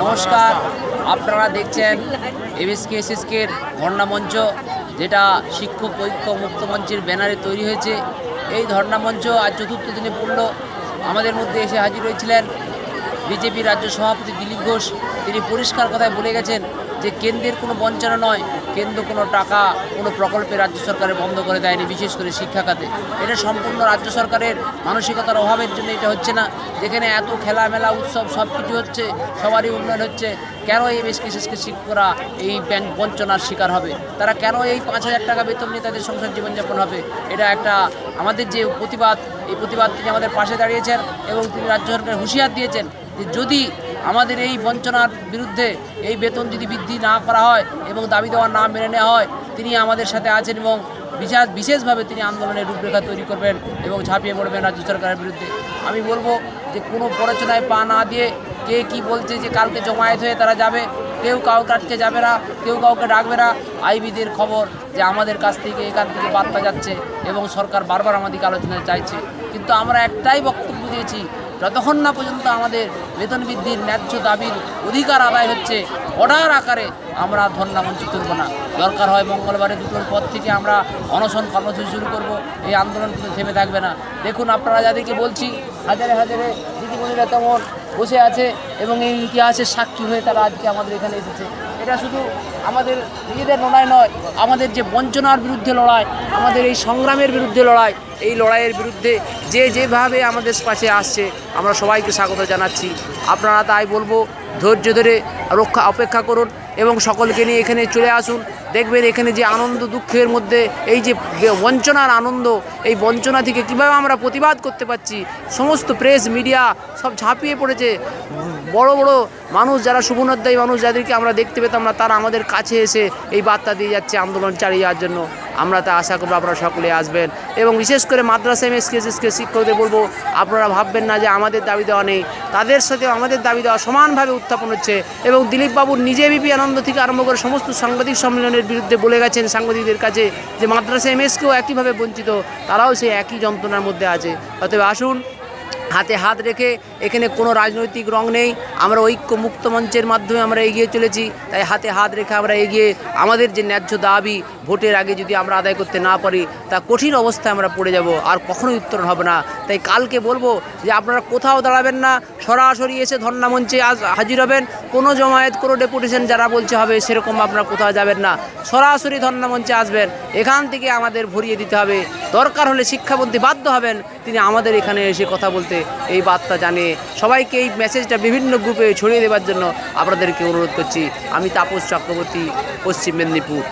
নমস্কার, আপনারা দেখছেন এমএসকে এসএসকের মঞ্চ, যেটা শিক্ষক ঐক্য মুক্ত মঞ্চের ব্যানারে তৈরি হয়েছে। এই মঞ্চ আজ চতুর্থ দিনে পড়ল আমাদের মধ্যে এসে হাজির হয়েছিলেন বিজেপি রাজ্য সভাপতি দিলীপ ঘোষ। তিনি পরিষ্কার কথায় বলে গেছেন যে, কেন্দ্রের কোনো বঞ্চনা নয় কেন্দ্র কোনো টাকা, কোনো প্রকল্পে রাজ্য সরকারের বন্ধ করে দেয়নি, বিশেষ করে শিক্ষা খাতে। এটা সম্পূর্ণ রাজ্য সরকারের মানসিকতার অভাবের জন্য এটা হচ্ছে না। যেখানে এত খেলামেলা, উৎসব সব কিছু হচ্ছে, সবারই উন্নয়ন হচ্ছে, কেন এই বেশ বিশেষকে শিক্ষকরা এই বঞ্চনার শিকার হবে? তারা কেন এই পাঁচ হাজার টাকা বেতন নিয়ে তাদের সংসার জীবনযাপন হবে? এটা একটা আমাদের যে প্রতিবাদ, এই প্রতিবাদ তিনি আমাদের পাশে দাঁড়িয়েছেন এবং তিনি রাজ্য সরকার হুঁশিয়ার দিয়েছেন যে যদি আমাদের এই বঞ্চনার বিরুদ্ধে এই বেতন যদি বৃদ্ধি না করা হয় এবং দাবি দেওয়া না মেনে নেওয়া হয়, তিনি আমাদের সাথে আছেন এবং বিশেষ বিশেষভাবে তিনি আন্দোলনের রূপরেখা তৈরি করবেন এবং ঝাঁপিয়ে পড়বেন রাজ্য সরকারের বিরুদ্ধে। আমি বলব যে কোনো প্ররোচনায় পা না দিয়ে কে কি বলছে যে কালকে জমায়েত হয়ে তারা যাবে, কেউ কাউকে আটকে যাবে না, কেউ কাউকে ডাকবে না। আইবিদের খবর যে আমাদের কাছ থেকে এখান থেকে বার্তা যাচ্ছে এবং সরকার বারবার আমাদেরকে আলোচনায় চাইছে। কিন্তু আমরা একটাই বক্তব্য দিয়েছি যতক্ষণ না পর্যন্ত আমাদের বেতন বৃদ্ধির ন্যায্য দাবির অধিকার আদায় হচ্ছে, অর্ডার আকারে আমরা ধর্ণা মঞ্চ তুলব না। দরকার হয় মঙ্গলবারে দুটোর পর থেকে আমরা অনশন কর্মসূচি শুরু করব, এই আন্দোলন কিন্তু থেমে থাকবে না। দেখুন, আপনারা যাদেরকে বলছি, হাজারে হাজারে দিদিমণিরা তেমন বসে আছে এবং এই ইতিহাসের সাক্ষী হয়ে তারা আজকে আমাদের এখানে এসেছে। এটা শুধু আমাদের নিজেদের লড়াই নয়, আমাদের যে বঞ্চনার বিরুদ্ধে লড়াই, আমাদের এই সংগ্রামের বিরুদ্ধে লড়াই, এই লড়াইয়ের বিরুদ্ধে যে যেভাবে আমাদের পাশে আসছে, আমরা সবাইকে স্বাগত জানাচ্ছি। আপনারা তাই বলব, ধৈর্য ধরে রক্ষা, অপেক্ষা করুন এবং সকলকে নিয়ে এখানে চলে আসুন। দেখবেন এখানে যে আনন্দ, দুঃখের মধ্যে, এই যে বঞ্চনার আনন্দ, এই বঞ্চনা থেকে কীভাবে আমরা প্রতিবাদ করতে পারছি, সমস্ত প্রেস মিডিয়া সব ঝাঁপিয়ে পড়েছে। বড় বড় মানুষ যারা শুভনোধ্যায়ী মানুষ যাদেরকে আমরা দেখতে পেতাম না, তারা আমাদের কাছে এসে এই বার্তা দিয়ে যাচ্ছে আন্দোলন চালিয়ে যাওয়ার জন্য। আমরা তা আশা করব আপনারা সকলে আসবেন। এবং বিশেষ করে মাদ্রাসা এমএসকে শিক্ষকদের বলব, আপনারা ভাববেন না যে আমাদের দাবি দেওয়া নেই। তাদের সাথে আমাদের দাবি দেওয়া সমানভাবে উত্থাপন হচ্ছে এবং দিলীপ বাবুর নিজে বিপি আনন্দ থেকে আরম্ভ করে সমস্ত সাংবাদিক সম্মেলনের বিরুদ্ধে বলে গেছেন সাংবাদিকদের কাছে যে মাদ্রাসা এমএসকেও একইভাবে বঞ্চিত, তারাও সেই একই যন্ত্রণার মধ্যে আছে। অতএব আসুন হাতে হাত রেখে এখানে কোনো রাজনৈতিক রং নেই। আমরা ঐক্য মুক্ত মঞ্চের মাধ্যমে আমরা এগিয়ে চলেছি। তাই হাতে হাত রেখে আমরা এগিয়ে আমাদের যে ন্যায্য দাবি, ভোটের আগে যদি আমরা আদায় করতে না পারি, তা কঠিন অবস্থায় আমরা পড়ে যাব, আর কখনোই উত্তরণ হবে না। তাই কালকে বলব যে আপনারা কোথাও দাঁড়াবেন না, সরাসরি এসে ধর্ণা মঞ্চে আজ হাজির হবেন। কোনো জমায়েত, কোনো ডেপুটেশন যারা বলছে হবে, সেরকম আপনারা কোথাও যাবেন না। সরাসরি ধর্ণা মঞ্চে আসবেন। এখান থেকে আমাদের ভরিয়ে দিতে হবে। দরকার হলে শিক্ষামন্ত্রী বাধ্য হবেন। তিনি আমাদের এখানে এসে কথা বলতে এই বার্তা জানিয়ে সবাইকে এই মেসেজটা বিভিন্ন গ্রুপে ছড়িয়ে দেওয়ার জন্য আপনাদেরকে অনুরোধ করছি। আমি তাপস চক্রবর্তী, পশ্চিম মেদিনীপুর।